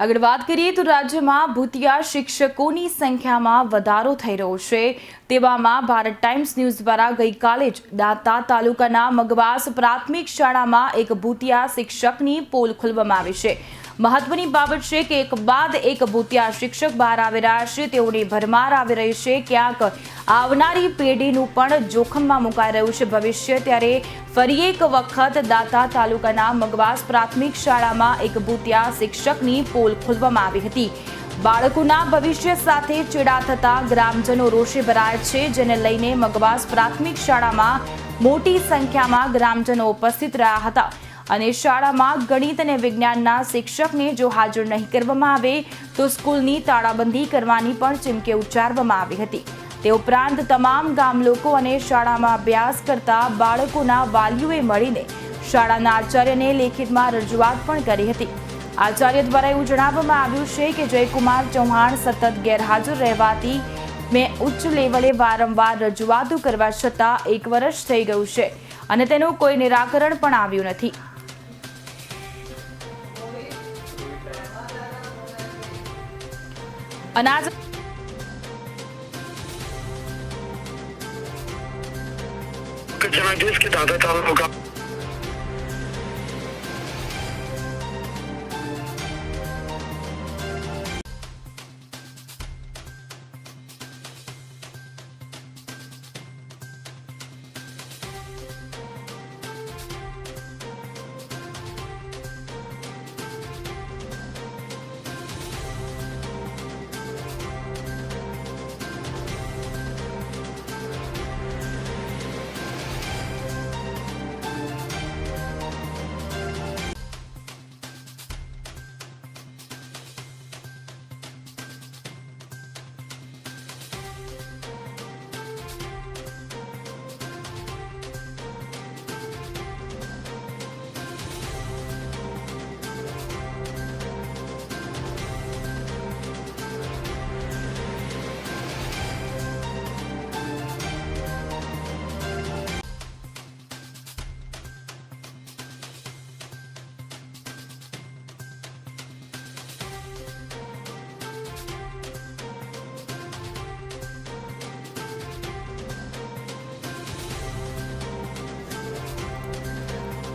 આગળ વાત કરીએ તો રાજ્યમાં ભૂતિયા શિક્ષકોની સંખ્યામાં વધારો થઈ રહ્યો છે. તેવામાં ભારત ટાઈમ્સ ન્યૂઝ દ્વારા ગઈકાલે જ દાંતા તાલુકાના મગવાસ પ્રાથમિક શાળામાં એક ભૂતિયા શિક્ષકની પોલ ખોલવામાં આવી છે. મહત્વની બાબત છે કે એક બાદ એક ભૂતિયા શિક્ષક બહાર આવી રહ્યા છે. તેઓની ભરમાર આવી રહી છે. ક્યાંક આવનારી પેઢીનું પણ જોખમમાં મુકાઈ રહ્યું છે ભવિષ્ય. ત્યારે ફરી એક વખત દાતા તાલુકાના મગવાસ પ્રાથમિક શાળામાં એક ભૂતિયા શિક્ષકની પોલ ખોલવામાં આવી હતી. બાળકોના ભવિષ્ય સાથે ચેડા થતા ગ્રામજનો રોષે ભરાય છે, જેને લઈને મગવાસ પ્રાથમિક શાળામાં મોટી સંખ્યામાં ગ્રામજનો ઉપસ્થિત રહ્યા હતા. અને શાળામાં ગણિત અને વિજ્ઞાનના શિક્ષકને જો હાજર નહીં કરવામાં આવે, તો સ્કૂલની તાળાબંધી કરવાની પણ ચીમકી ઉચ્ચારવામાં આવી હતી. તે ઉપરાંત તમામ ગામ લોકો અને શાળામાં અભ્યાસ કરતા બાળકોના વાલીઓએ મળીને શાળાના આચાર્યને લેખિતમાં રજૂઆત પણ કરી હતી. આચાર્ય દ્વારા એવું જણાવવામાં આવ્યું છે કે જયકુમાર ચૌહાણ સતત ગેરહાજર રહેવાથી મેં ઉચ્ચ લેવલે વારંવાર રજૂઆતો કરવા છતાં એક વર્ષ થઈ ગયું છે અને તેનું કોઈ નિરાકરણ પણ આવ્યું નથી. અનાજ કે જણાવીશ કે દાદા તાલુકા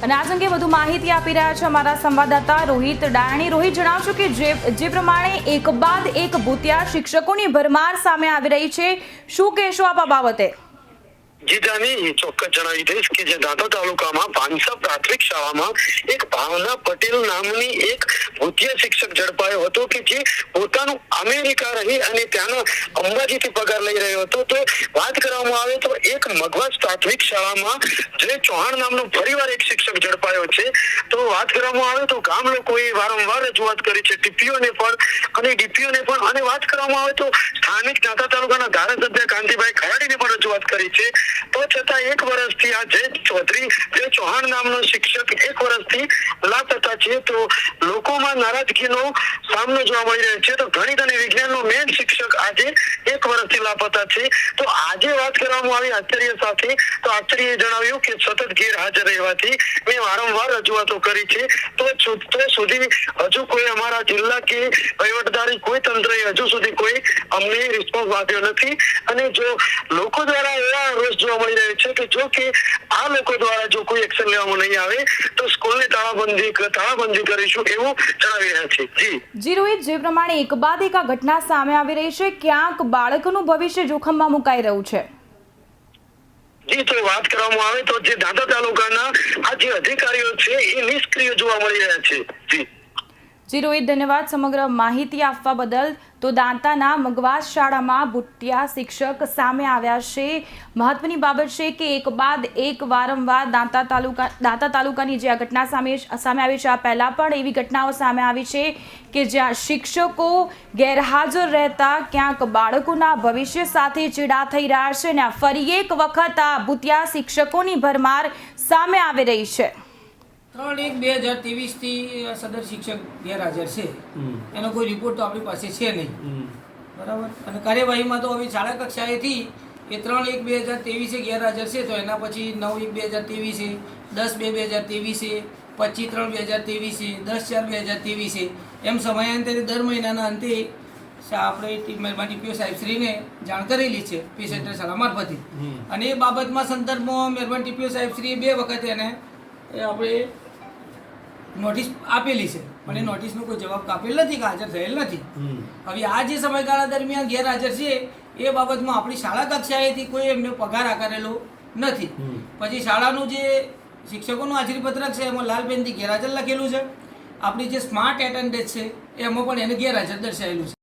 અને આ અંગે વધુ માહિતી આપી રહ્યા છે અમારા સંવાદદાતા રોહિત ડાયણી. રોહિત, જણાવશો કે જે જે પ્રમાણે એક બાદ એક ભૂતિયા શિક્ષકોની ભરમાર સામે આવી રહી છે. શું કહેશો આપ આ બાબતે? જીજાની ચોક્કસ જણાવી દઈશ કે જે દાંતા તાલુકામાં પાંચસા પ્રાથમિક શાળામાં એક ભાવના પટેલ નામની એક ભૂતિયા શિક્ષક ઝડપાયો હતો કે જે પોતાનું અમેરિકા રહી અને ત્યાંનો અંબાજીથી પગાર લઈ રહ્યો હતો. તો વાત કરવામાં આવે તો એક મગવાસ પ્રાથમિક શાળામાં જે ચૌહાણ નામનો ફરીવાર એક શિક્ષક ઝડપાયો છે. તો વાત કરવામાં આવે તો ગામ લોકોએ વારંવાર રજૂઆત કરી છે. ટીપીઓને પણ અને ડીપીઓને પણ અને વાત કરવામાં આવે તો સ્થાનિક દાંતા તાલુકાના ધારાસભ્ય કાંતિભાઈ ખરાડીને પણ રજૂઆત કરી છે. તો છતાં એક વર્ષથી આ જય ચૌધરી જે ચૌહાણ નામનો શિક્ષક એક વર્ષથી લાપતા છે. તો લોકોમાં નારાજગીનો સામનો જોવા મળી રહ્યો છે. તો ગણિત અને વિજ્ઞાનનો મેન શિક્ષક આજે એક વર્ષથી લાપતા છે. તો આજે વાત કરવામાં આવી આચાર્ય સાથે. તો આચાર્યએ જણાવ્યું કે સતત ગેરહાજર રહેવાથી મેં વારંવાર રજૂઆતો કરી છે. તો તો સુધી હજુ કોઈ અમારા જિલ્લા કે વહીવટદારી કોઈ તંત્રએ હજુ સુધી કોઈ અમને રિસ્પોન્સ આપ્યો નથી. અને જો લોકો દ્વારા એવા રોષ જોવા મળી રહ્યું છે કે જો કે આ લોકો દ્વારા જો કોઈ એક્શન લેવામાં નહીં આવે તો સ્કૂલની તાળાબંધી તાળાબંધી કરીશું એવું જણાવી રહ્યા છે. જી. જી રોહિત જે પ્રમાણે એક બાદ એક આ ઘટના સામે આવી રહી છે ક્યાંક બાળકનું ભવિષ્ય જોખમમાં મુકાઈ રહ્યું છે? જી તો વાત કરવામાં આવે તો જે દાદા તાલુકાના આ જે અધિકારીઓ છે એ નિષ્ક્રિય જોવા મળી રહ્યા છે. જી. જી રોહિત ધન્યવાદ. સમગ્ર માહિતી આપવા બદલ તો દાંતાના મગવાસ શાળામાં ભૂટિયા શિક્ષક સામે આવ્યા છે. મહત્વની બાબત છે કે એક બાદ એક વારંવાર દાંતા તાલુકા, દાંતા તાલુકાની જે આ ઘટના સામે સામે આવી છે, આ પહેલાં પણ એવી ઘટનાઓ સામે આવી છે કે જ્યાં શિક્ષકો ગેરહાજર રહેતા, ક્યાંક બાળકોના ભવિષ્ય સાથે ચીડા થઈ રહ્યા છે ને ફરી એક વખત આ ભૂતિયા શિક્ષકોની ભરમાર સામે આવી રહી છે. ત્રણ એક બે હજાર ત્રેવીસથી સદર શિક્ષક ગેરહાજર છે. એનો કોઈ રિપોર્ટ તો આપણી પાસે છે નહીં. બરાબર? અને કાર્યવાહીમાં તો હવે શાળા કક્ષાએથી એ ત્રણ એક બે હજાર ત્રેવીસે ગેરહાજર છે તો એના પછી નવ એક બે હજાર ત્રેવીસે દસ બે બે હજાર ત્રેવીસે પચીસ ત્રણ બે હજાર ત્રેવીસે દસ ચાર બે હજાર ત્રેવીસે. એમ સમયાંતરે દર મહિનાના અંતે આપણે ટીપીઓ સાહેબશ્રીને જાણ કરેલી છે પી સેન્ટર શાળા મારફતે. અને એ બાબતમાં સંદર્ભમાં મહેરબાન ટીપીઓ સાહેબશ્રીએ બે વખત એને આપણે નોટિસ આપેલી છે. પણ એ નોટિસનો કોઈ જવાબ આપેલ નથી કે હાજર થયેલ નથી. હવે આ જે સમયગાળા દરમિયાન ગેરહાજર છે એ બાબતમાં આપણી શાળા કક્ષાએથી કોઈ એમને પગાર આકારેલો નથી. પછી શાળાનું જે શિક્ષકોનું હાજરીપત્રક છે એમાં લાલબેનથી ગેરહાજર લખેલું છે. આપણી જે સ્માર્ટ એટેન્ડન્સ છે એમાં પણ એને ગેરહાજર દર્શાવેલું છે.